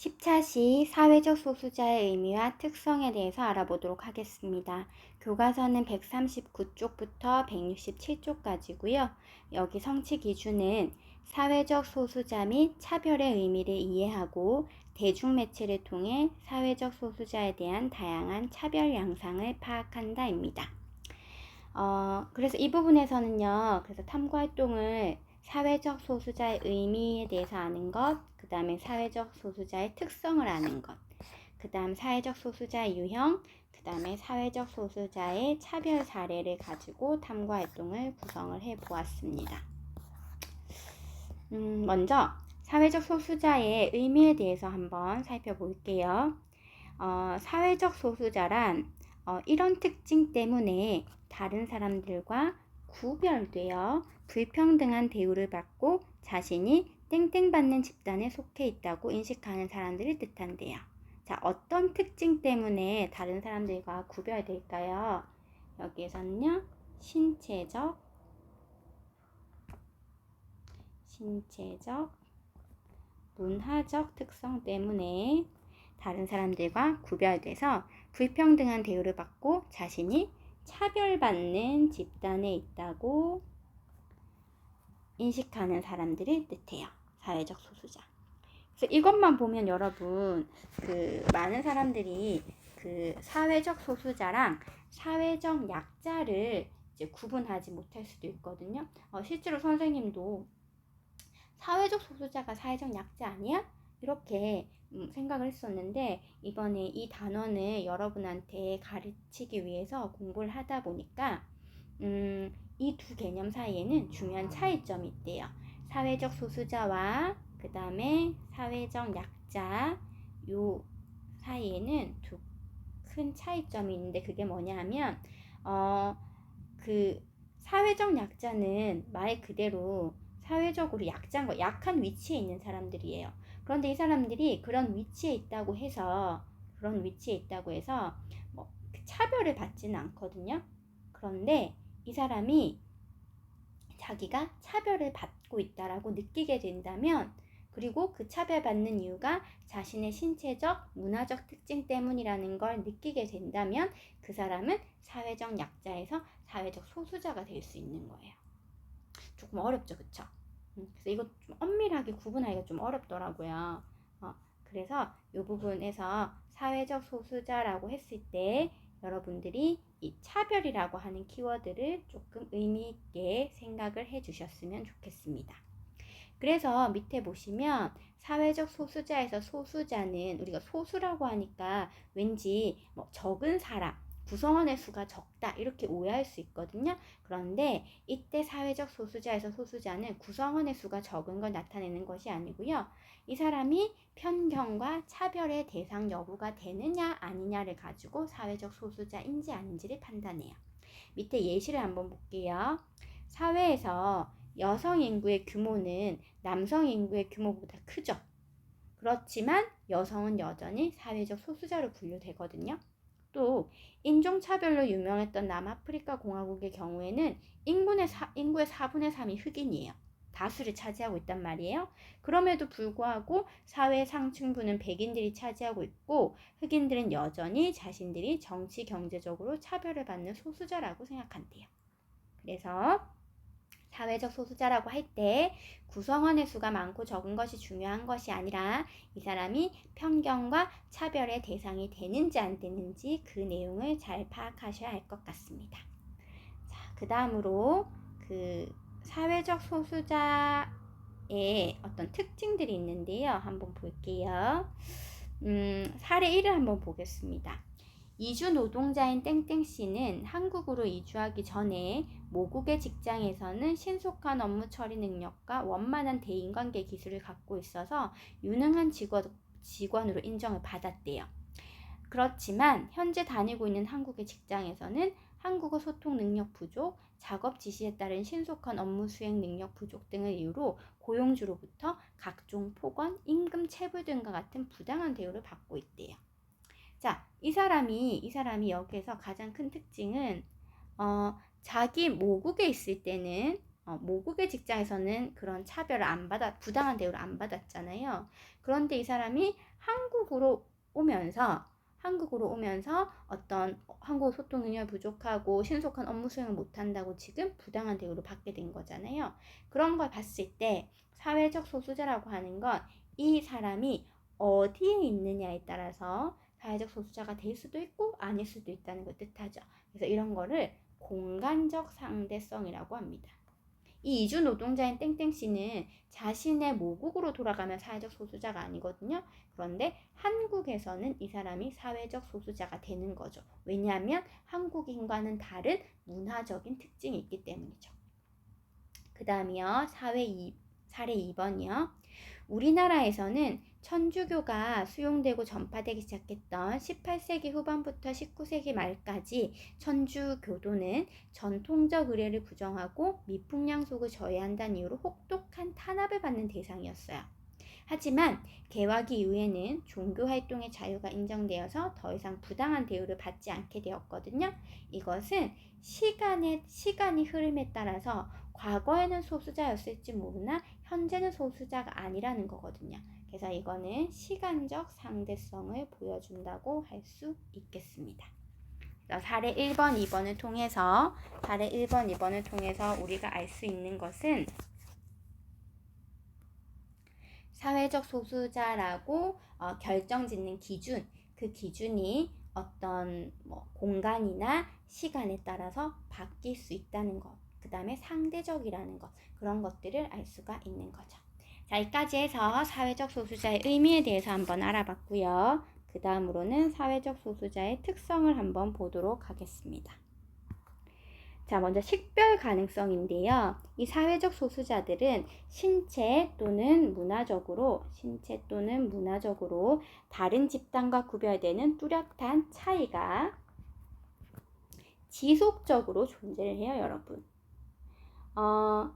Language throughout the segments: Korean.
10차 시 사회적 소수자의 의미와 특성에 대해서 알아보도록 하겠습니다. 교과서는 139쪽부터 167쪽까지고요. 여기 성취 기준은 사회적 소수자 및 차별의 의미를 이해하고 대중 매체를 통해 사회적 소수자에 대한 다양한 차별 양상을 파악한다입니다. 어, 그래서 이 부분에서는요, 그래서 탐구 활동을 사회적 소수자의 의미에 대해서 아는 것, 그 다음에 사회적 소수자의 특성을 아는 것, 그 다음 사회적 소수자의 유형, 그 다음에 사회적 소수자의 차별 사례를 가지고 탐구 활동을 구성을 해 보았습니다. 음, 먼저 사회적 소수자의 의미에 대해서 한번 살펴볼게요. 어, 사회적 소수자란 어, 이런 특징 때문에 다른 사람들과 구별되어 불평등한 대우를 받고 자신이 땡땡 받는 집단에 속해 있다고 인식하는 사람들을 뜻한대요. 자, 어떤 특징 때문에 다른 사람들과 구별될까요? 여기에서는요, 신체적, 신체적, 문화적 특성 때문에 다른 사람들과 구별돼서 불평등한 대우를 받고 자신이 차별받는 집단에 있다고 인식하는 사람들을 뜻해요. 사회적 소수자. 그래서 이것만 보면 여러분 그 많은 사람들이 그 사회적 소수자랑 사회적 약자를 이제 구분하지 못할 수도 있거든요. 어, 실제로 선생님도 사회적 소수자가 사회적 약자 아니야? 이렇게 음, 생각을 했었는데 이번에 이 단원을 여러분한테 가르치기 위해서 공부를 하다 보니까 음, 이 두 개념 사이에는 중요한 차이점이 있대요. 사회적 소수자와 그 다음에 사회적 약자 요 사이에는 두 큰 차이점이 있는데 그게 뭐냐 하면 어, 그 사회적 약자는 말 그대로 사회적으로 약자인 거 약한 위치에 있는 사람들이에요. 그런데 이 사람들이 그런 위치에 있다고 해서 그런 위치에 있다고 해서 뭐 차별을 받지는 않거든요. 그런데 이 사람이 자기가 차별을 받고 있다라고 느끼게 된다면 그리고 그 차별받는 이유가 자신의 신체적, 문화적 특징 때문이라는 걸 느끼게 된다면 그 사람은 사회적 약자에서 사회적 소수자가 될 수 있는 거예요. 조금 어렵죠, 그쵸? 음, 그래서 이거 좀 엄밀하게 구분하기가 좀 어렵더라고요. 어, 그래서 이 부분에서 사회적 소수자라고 했을 때 여러분들이 이 차별이라고 하는 키워드를 조금 의미 있게 생각을 해 주셨으면 좋겠습니다. 그래서 밑에 보시면 사회적 소수자에서 소수자는 우리가 소수라고 하니까 왠지 뭐 적은 사람, 구성원의 수가 적다 이렇게 오해할 수 있거든요. 그런데 이때 사회적 소수자에서 소수자는 구성원의 수가 적은 걸 나타내는 것이 아니고요. 이 사람이 편견과 차별의 대상 여부가 되느냐 아니냐를 가지고 사회적 소수자인지 아닌지를 판단해요. 밑에 예시를 한번 볼게요. 사회에서 여성 인구의 규모는 남성 인구의 규모보다 크죠. 그렇지만 여성은 여전히 사회적 소수자로 분류되거든요. 또 인종차별로 유명했던 남아프리카 공화국의 경우에는 인구의, 사, 인구의 4분의 3이 흑인이에요. 다수를 차지하고 있단 말이에요. 그럼에도 불구하고 사회 상층부는 백인들이 차지하고 있고 흑인들은 여전히 자신들이 정치 경제적으로 차별을 받는 소수자라고 생각한대요. 그래서 사회적 소수자라고 할 때 구성원의 수가 많고 적은 것이 중요한 것이 아니라 이 사람이 편견과 차별의 대상이 되는지 안 되는지 그 내용을 잘 파악하셔야 할 것 같습니다. 자, 그 다음으로 그 사회적 소수자의 어떤 특징들이 있는데요. 한번 볼게요. 음, 사례 1을 한번 보겠습니다. 이주 노동자인 땡땡 씨는 한국으로 이주하기 전에 모국의 직장에서는 신속한 업무 처리 능력과 원만한 대인관계 기술을 갖고 있어서 유능한 직원, 직원으로 인정을 받았대요. 그렇지만 현재 다니고 있는 한국의 직장에서는 한국어 소통 능력 부족, 작업 지시에 따른 신속한 업무 수행 능력 부족 등을 이유로 고용주로부터 각종 폭언, 임금 체불 등과 같은 부당한 대우를 받고 있대요. 자, 이 사람이 이 사람이 여기에서 가장 큰 특징은 어, 자기 모국에 있을 때는 어, 모국의 직장에서는 그런 차별을 안 받아 부당한 대우를 안 받았잖아요. 그런데 이 사람이 한국으로 오면서 한국으로 오면서 어떤 한국 소통 능력이 부족하고 신속한 업무 수행을 못한다고 지금 부당한 대우를 받게 된 거잖아요. 그런 걸 봤을 때 사회적 소수자라고 하는 건 이 사람이 어디에 있느냐에 따라서 사회적 소수자가 될 수도 있고 아닐 수도 있다는 걸 뜻하죠. 그래서 이런 거를 공간적 상대성이라고 합니다. 이 이주 노동자인 땡땡 씨는 자신의 모국으로 돌아가면 사회적 소수자가 아니거든요. 그런데 한국에서는 이 사람이 사회적 소수자가 되는 거죠. 왜냐하면 한국인과는 다른 문화적인 특징이 있기 때문이죠. 그 다음이요. 사회 2, 사례 2번이요. 우리나라에서는 천주교가 수용되고 전파되기 시작했던 18세기 후반부터 19세기 말까지 천주교도는 전통적 의례를 부정하고 미풍양속을 저해한다는 이유로 혹독한 탄압을 받는 대상이었어요. 하지만 개화기 이후에는 종교 활동의 자유가 인정되어서 더 이상 부당한 대우를 받지 않게 되었거든요. 이것은 시간의 시간이 흐름에 따라서 과거에는 소수자였을지 모르나 현재는 소수자가 아니라는 거거든요. 그래서 이거는 시간적 상대성을 보여준다고 할 수 있겠습니다. 사례 1번, 2번을 통해서 사례 1번, 2번을 통해서 우리가 알 수 있는 것은 사회적 소수자라고 어, 결정짓는 기준, 그 기준이 어떤 뭐 공간이나 시간에 따라서 바뀔 수 있다는 것. 그 다음에 상대적이라는 것. 그런 것들을 알 수가 있는 거죠. 자, 여기까지 해서 사회적 소수자의 의미에 대해서 한번 알아봤고요. 그 다음으로는 사회적 소수자의 특성을 한번 보도록 하겠습니다. 자, 먼저 식별 가능성인데요. 이 사회적 소수자들은 신체 또는 문화적으로, 신체 또는 문화적으로 다른 집단과 구별되는 뚜렷한 차이가 지속적으로 존재를 해요, 여러분. 어,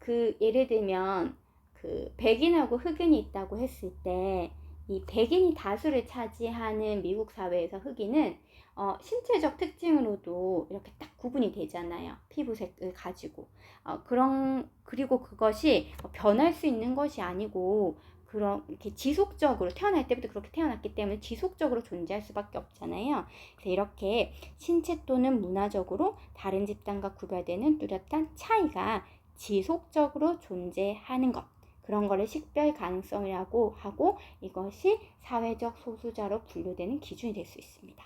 그, 예를 들면, 그, 백인하고 흑인이 있다고 했을 때, 이 백인이 다수를 차지하는 미국 사회에서 흑인은 어, 신체적 특징으로도 이렇게 딱 구분이 되잖아요. 피부색을 가지고. 어, 그런, 그리고 그것이 변할 수 있는 것이 아니고, 그런, 이렇게 지속적으로, 태어날 때부터 그렇게 태어났기 때문에 지속적으로 존재할 수밖에 없잖아요. 그래서 이렇게 신체 또는 문화적으로 다른 집단과 구별되는 뚜렷한 차이가 지속적으로 존재하는 것. 그런 거를 식별 가능성이라고 하고 이것이 사회적 소수자로 분류되는 기준이 될 수 있습니다.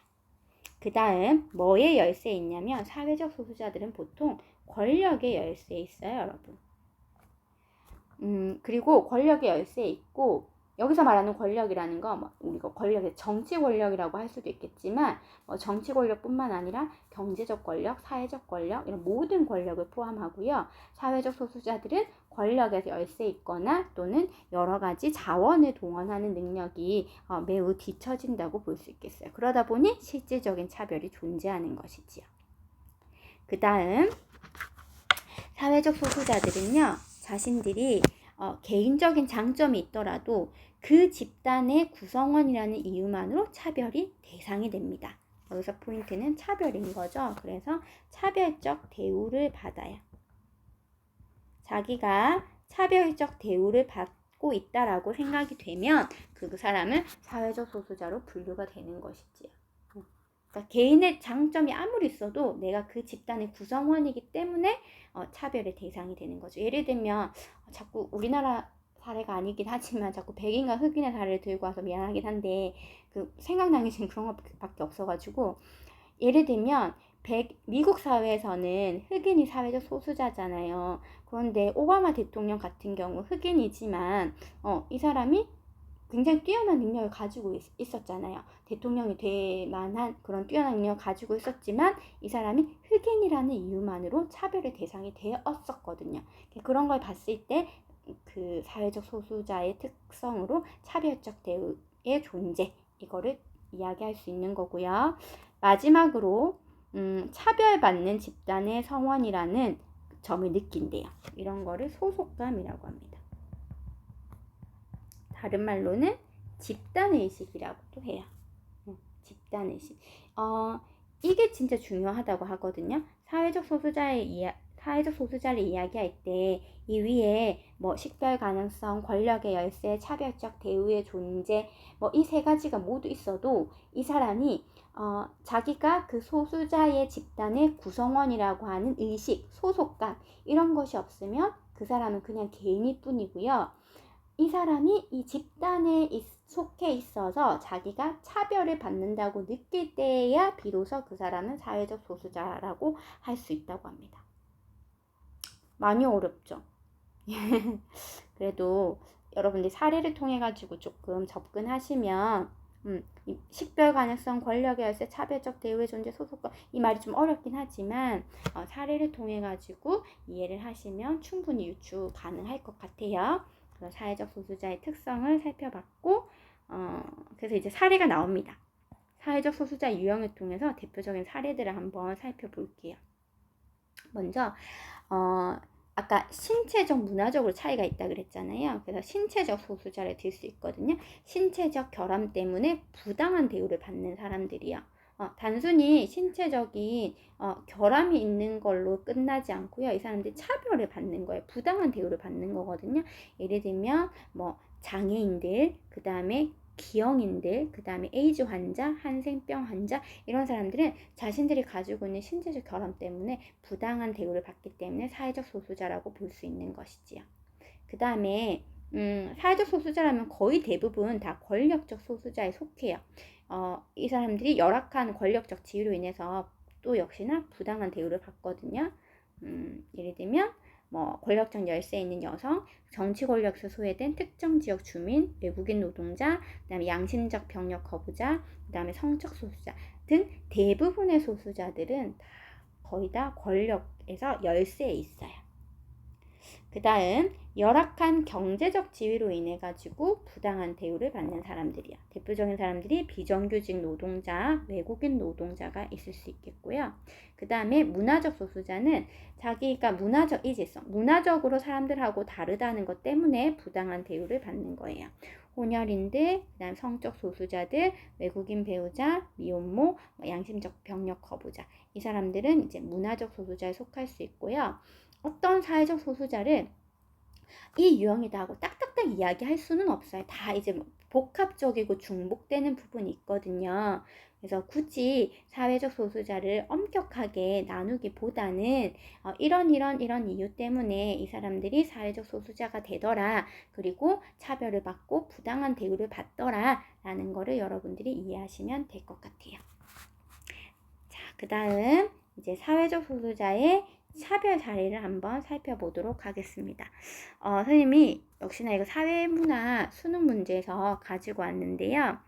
그 다음 뭐에 열쇠 있냐면 사회적 소수자들은 보통 권력의 열쇠에 있어요, 여러분. 음, 그리고 권력의 열쇠에 있고 여기서 말하는 권력이라는 거, 뭐 우리가 권력의 정치 권력이라고 할 수도 있겠지만, 뭐 정치 권력뿐만 아니라 경제적 권력, 사회적 권력, 이런 모든 권력을 포함하고요. 사회적 소수자들은 권력에서 열세 있거나 또는 여러 가지 자원을 동원하는 능력이 어, 매우 뒤처진다고 볼 수 있겠어요. 그러다 보니 실질적인 차별이 존재하는 것이지요. 그 다음, 사회적 소수자들은요, 자신들이 어, 개인적인 장점이 있더라도 그 집단의 구성원이라는 이유만으로 차별이 대상이 됩니다. 여기서 포인트는 차별인 거죠. 그래서 차별적 대우를 받아요. 자기가 차별적 대우를 받고 있다라고 생각이 되면 그 사람은 사회적 소수자로 분류가 되는 것이지요. 그러니까 개인의 장점이 아무리 있어도 내가 그 집단의 구성원이기 때문에 어, 차별의 대상이 되는 거죠. 예를 들면 어, 자꾸 우리나라 사례가 아니긴 하지만 자꾸 백인과 흑인의 사례를 들고 와서 미안하긴 한데 그 생각나는 게 지금 그런 것밖에 없어가지고 예를 들면 백, 미국 사회에서는 흑인이 사회적 소수자잖아요. 그런데 오바마 대통령 같은 경우 흑인이지만 어, 이 사람이 굉장히 뛰어난 능력을 가지고 있, 었잖아요 대통령이 될 만한 그런 뛰어난 능력을 가지고 있었지만 이 사람이 흑인이라는 이유만으로 차별의 대상이 되었었거든요. 그런 걸 봤을 때 그 사회적 소수자의 특성으로 차별적 대우의 존재 이거를 이야기할 수 있는 거고요. 마지막으로 음, 차별받는 집단의 성원이라는 점을 느낀대요. 이런 거를 소속감이라고 합니다. 다른 말로는 집단의식이라고도 해요. 집단의식. 어, 이게 진짜 중요하다고 하거든요. 사회적 소수자의 이야, 사회적 소수자를 이야기할 때 이 위에 뭐 식별 가능성, 권력의 열쇠, 차별적 대우의 존재 뭐 이 세 가지가 모두 있어도 이 사람이 어, 자기가 그 소수자의 집단의 구성원이라고 하는 의식, 소속감 이런 것이 없으면 그 사람은 그냥 개인일 뿐이고요. 이 사람이 이 집단에 속해 있어서 자기가 차별을 받는다고 느낄 때야 비로소 그 사람은 사회적 소수자라고 할 수 있다고 합니다. 많이 어렵죠? 그래도 여러분들 사례를 통해 가지고 조금 접근하시면 음, 식별 가능성, 권력의 열쇠, 차별적 대우의 존재, 소속감 이 말이 좀 어렵긴 하지만 어, 사례를 통해 가지고 이해를 하시면 충분히 유추 가능할 것 같아요. 그래서 사회적 소수자의 특성을 살펴봤고 어, 그래서 이제 사례가 나옵니다. 사회적 소수자 유형을 통해서 대표적인 사례들을 한번 살펴볼게요. 먼저 어, 아까 신체적, 문화적으로 차이가 있다 그랬잖아요. 그래서 신체적 소수자를 들 수 있거든요. 신체적 결함 때문에 부당한 대우를 받는 사람들이요. 어, 단순히 신체적인 어, 결함이 있는 걸로 끝나지 않고요. 이 사람들이 차별을 받는 거예요. 부당한 대우를 받는 거거든요. 예를 들면 뭐 장애인들, 그 다음에 기형인들, 그 다음에 에이즈 환자, 한생병 환자 이런 사람들은 자신들이 가지고 있는 신체적 결함 때문에 부당한 대우를 받기 때문에 사회적 소수자라고 볼 수 있는 것이지요. 그 다음에 음, 사회적 소수자라면 거의 대부분 다 권력적 소수자에 속해요. 어, 이 사람들이 열악한 권력적 지위로 인해서 또 역시나 부당한 대우를 받거든요. 음, 예를 들면 뭐 권력적 열세에 있는 여성, 정치 권력에서 소외된 특정 지역 주민, 외국인 노동자, 그다음에 양심적 병력 거부자, 그다음에 성적 소수자 등 대부분의 소수자들은 다 거의 다 권력에서 열세에 있어요. 그 다음 열악한 경제적 지위로 인해 가지고 부당한 대우를 받는 사람들이야. 대표적인 사람들이 비정규직 노동자, 외국인 노동자가 있을 수 있겠고요. 그 다음에 문화적 소수자는 자기가 문화적 이지성, 문화적으로 사람들하고 다르다는 것 때문에 부당한 대우를 받는 거예요. 혼혈인들, 그다음 성적 소수자들, 외국인 배우자, 미혼모, 뭐 양심적 병력 거부자. 이 사람들은 이제 문화적 소수자에 속할 수 있고요. 어떤 사회적 소수자를 이 유형이다 하고 딱딱딱 이야기할 수는 없어요. 다 이제 뭐 복합적이고 중복되는 부분이 있거든요. 그래서 굳이 사회적 소수자를 엄격하게 나누기보다는 어, 이런 이런 이런 이유 때문에 이 사람들이 사회적 소수자가 되더라. 그리고 차별을 받고 부당한 대우를 받더라. 라는 거를 여러분들이 이해하시면 될 것 같아요. 자, 그 다음 이제 사회적 소수자의 차별 사례를 한번 살펴보도록 하겠습니다. 어, 선생님이 역시나 이거 사회문화 수능 문제에서 가지고 왔는데요.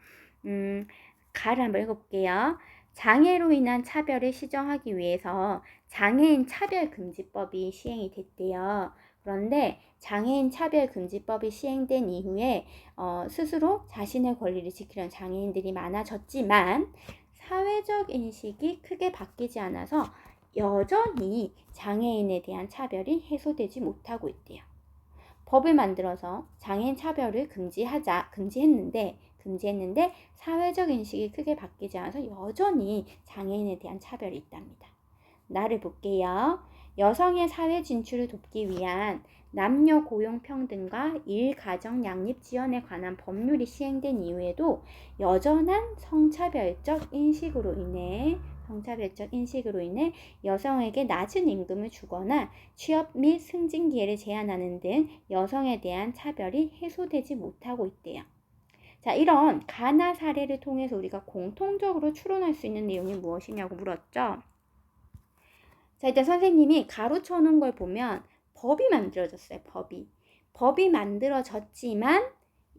음, 가를 한번 읽어볼게요. 장애로 인한 차별을 시정하기 위해서 장애인 차별금지법이 시행이 됐대요. 그런데 장애인 차별금지법이 시행된 이후에 어, 스스로 자신의 권리를 지키려는 장애인들이 많아졌지만 사회적 인식이 크게 바뀌지 않아서 여전히 장애인에 대한 차별이 해소되지 못하고 있대요. 법을 만들어서 장애인 차별을 금지하자, 금지했는데, 금지했는데, 사회적 인식이 크게 바뀌지 않아서 여전히 장애인에 대한 차별이 있답니다. 나를 볼게요. 여성의 사회 진출을 돕기 위한 남녀 고용 평등과 일 가정 양립 지원에 관한 법률이 시행된 이후에도 여전한 성차별적 인식으로 인해 성차별적 인식으로 인해 여성에게 낮은 임금을 주거나 취업 및 승진 기회를 제한하는 등 여성에 대한 차별이 해소되지 못하고 있대요. 자, 이런 가나 사례를 통해서 우리가 공통적으로 추론할 수 있는 내용이 무엇이냐고 물었죠. 자, 일단 선생님이 가로쳐 놓은 걸 보면 법이 만들어졌어요. 법이. 법이 만들어졌지만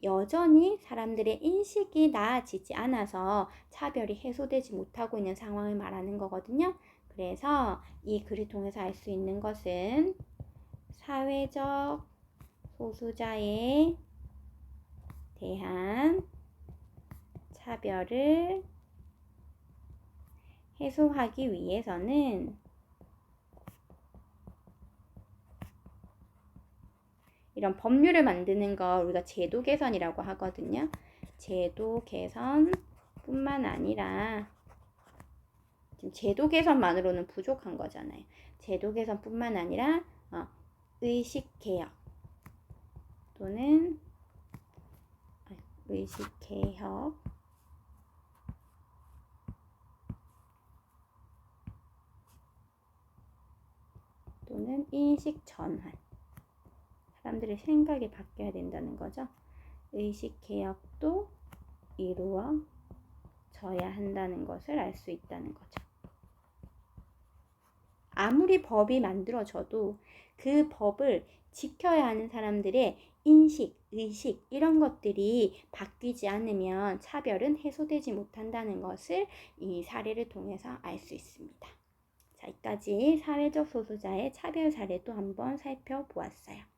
여전히 사람들의 인식이 나아지지 않아서 차별이 해소되지 못하고 있는 상황을 말하는 거거든요. 그래서 이 글을 통해서 알 수 있는 것은 사회적 소수자에 대한 차별을 해소하기 위해서는 이런 법률을 만드는 거 우리가 제도 개선이라고 하거든요. 제도 개선뿐만 아니라 지금 제도 개선만으로는 부족한 거잖아요. 제도 개선뿐만 아니라 어, 의식 개혁 또는 의식 개혁 또는 인식 전환. 사람들의 생각이 바뀌어야 된다는 거죠. 의식 개혁도 이루어져야 한다는 것을 알 수 있다는 거죠. 아무리 법이 만들어져도 그 법을 지켜야 하는 사람들의 인식, 의식 이런 것들이 바뀌지 않으면 차별은 해소되지 못한다는 것을 이 사례를 통해서 알 수 있습니다. 자, 여기까지 사회적 소수자의 차별 사례도 한번 살펴보았어요.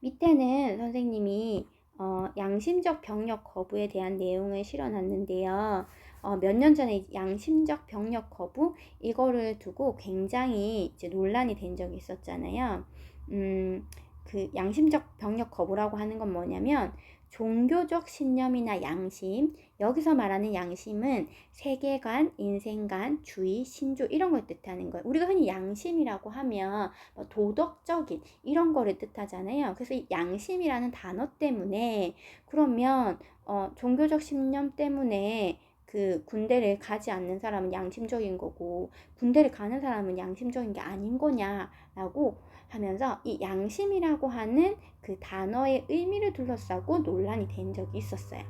밑에는 선생님이 어, 양심적 병력 거부에 대한 내용을 실어놨는데요. 어, 몇 년 전에 양심적 병력 거부 이거를 두고 굉장히 이제 논란이 된 적이 있었잖아요. 음, 그 양심적 병력 거부라고 하는 건 뭐냐면 종교적 신념이나 양심, 여기서 말하는 양심은 세계관, 인생관, 주의, 신조 이런 걸 뜻하는 거예요. 우리가 흔히 양심이라고 하면 뭐 도덕적인 이런 거를 뜻하잖아요. 그래서 이 양심이라는 단어 때문에 그러면 어, 종교적 신념 때문에 그 군대를 가지 않는 사람은 양심적인 거고 군대를 가는 사람은 양심적인 게 아닌 거냐라고 하면서 이 양심이라고 하는 그 단어의 의미를 둘러싸고 논란이 된 적이 있었어요.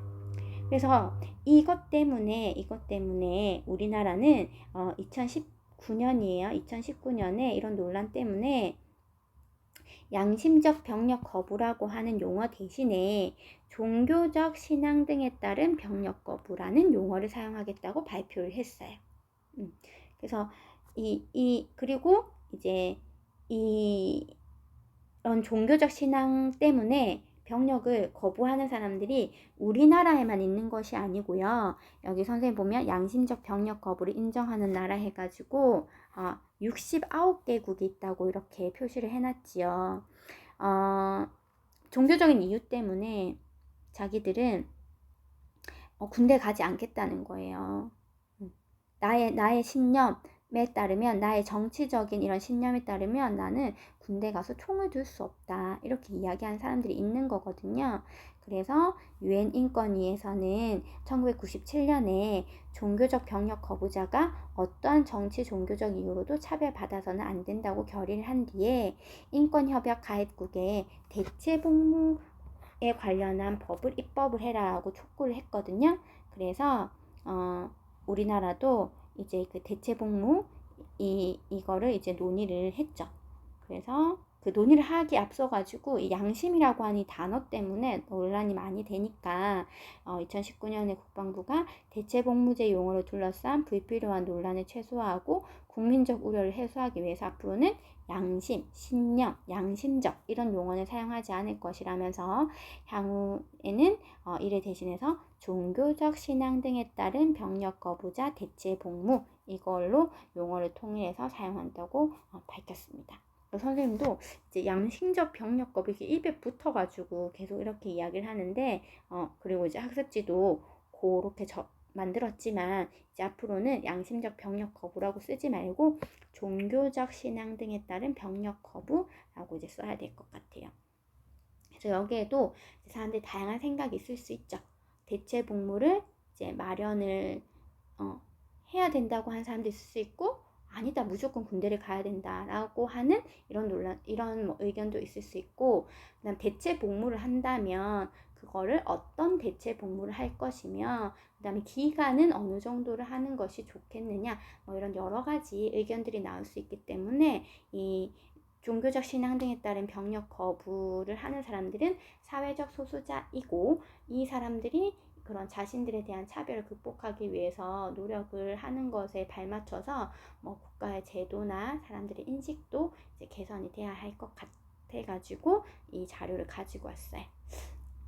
그래서 이것 때문에 이것 때문에 우리나라는 어 2019년이에요. 2019년에 이런 논란 때문에 양심적 병력 거부라고 하는 용어 대신에 종교적 신앙 등에 따른 병력 거부라는 용어를 사용하겠다고 발표를 했어요. 음, 그래서 이, 이, 그리고 이제 이, 이런 종교적 신앙 때문에 병력을 거부하는 사람들이 우리나라에만 있는 것이 아니고요. 여기 선생님 보면 양심적 병력 거부를 인정하는 나라 해가지고 어, 69개국이 있다고 이렇게 표시를 해놨지요. 어, 종교적인 이유 때문에 자기들은 어, 군대 가지 않겠다는 거예요. 음, 나의 나의 신념, 에 따르면 나의 정치적인 이런 신념에 따르면 나는 군대 가서 총을 들 수 없다 이렇게 이야기하는 사람들이 있는 거거든요. 그래서 유엔 인권위에서는 1997년에 종교적 병력 거부자가 어떠한 정치 종교적 이유로도 차별받아서는 안 된다고 결의를 한 뒤에 인권협약 가입국에 대체 복무에 관련한 법을 입법을 해라라고 촉구를 했거든요. 그래서 어, 우리나라도 이제 그 대체 복무 이 이거를 이제 논의를 했죠. 그래서 그 논의를 하기 앞서 가지고 이 양심이라고 하는 이 단어 때문에 논란이 많이 되니까 어, 2019년에 국방부가 대체 복무제 용어를 둘러싼 불필요한 논란을 최소화하고 국민적 우려를 해소하기 위해서 앞으로는 양심, 신념, 양심적 이런 용어를 사용하지 않을 것이라면서 향후에는 어, 이를 대신해서 종교적 신앙 등에 따른 병력 거부자 대체 복무 이걸로 용어를 통일해서 사용한다고 어, 밝혔습니다. 선생님도 이제 양심적 병력 거부 이렇게 입에 붙어가지고 계속 이렇게 이야기를 하는데 어 그리고 이제 학습지도 그렇게 저, 만들었지만 이제 앞으로는 양심적 병력 거부라고 쓰지 말고 종교적 신앙 등에 따른 병력 거부라고 이제 써야 될 것 같아요. 그래서 여기에도 사람들이 다양한 생각이 있을 수 있죠. 대체 복무를 이제 마련을 어, 해야 된다고 하는 사람도 있을 수 있고 아니다 무조건 군대를 가야 된다라고 하는 이런 논란 이런 뭐 의견도 있을 수 있고 그다음 대체 복무를 한다면 그거를 어떤 대체 복무를 할 것이며 그다음에 기간은 어느 정도를 하는 것이 좋겠느냐 뭐 이런 여러 가지 의견들이 나올 수 있기 때문에 이 종교적 신앙 등에 따른 병력 거부를 하는 사람들은 사회적 소수자이고 이 사람들이 그런 자신들에 대한 차별을 극복하기 위해서 노력을 하는 것에 발맞춰서 뭐 국가의 제도나 사람들의 인식도 이제 개선이 돼야 할 것 같아가지고 이 자료를 가지고 왔어요.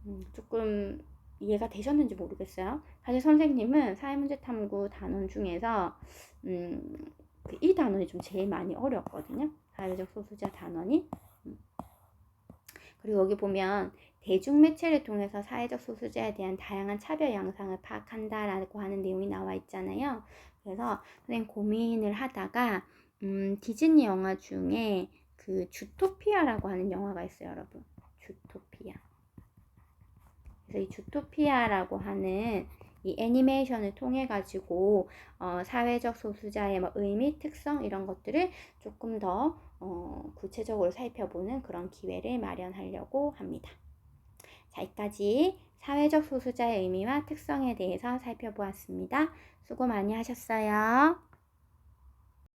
음, 조금 이해가 되셨는지 모르겠어요. 사실 선생님은 사회문제 탐구 단원 중에서 음, 이 단원이 좀 제일 많이 어렵거든요. 사회적 소수자 단원이. 음. 그리고 여기 보면 대중매체를 통해서 사회적 소수자에 대한 다양한 차별 양상을 파악한다라고 하는 내용이 나와 있잖아요. 그래서 선생님 고민을 하다가 음, 디즈니 영화 중에 그 주토피아라고 하는 영화가 있어요, 여러분. 주토피아. 그래서 이 주토피아라고 하는 이 애니메이션을 통해 가지고 어, 사회적 소수자의 뭐 의미, 특성 이런 것들을 조금 더 어, 구체적으로 살펴보는 그런 기회를 마련하려고 합니다. 자, 여기까지 사회적 소수자의 의미와 특성에 대해서 살펴보았습니다. 수고 많이 하셨어요.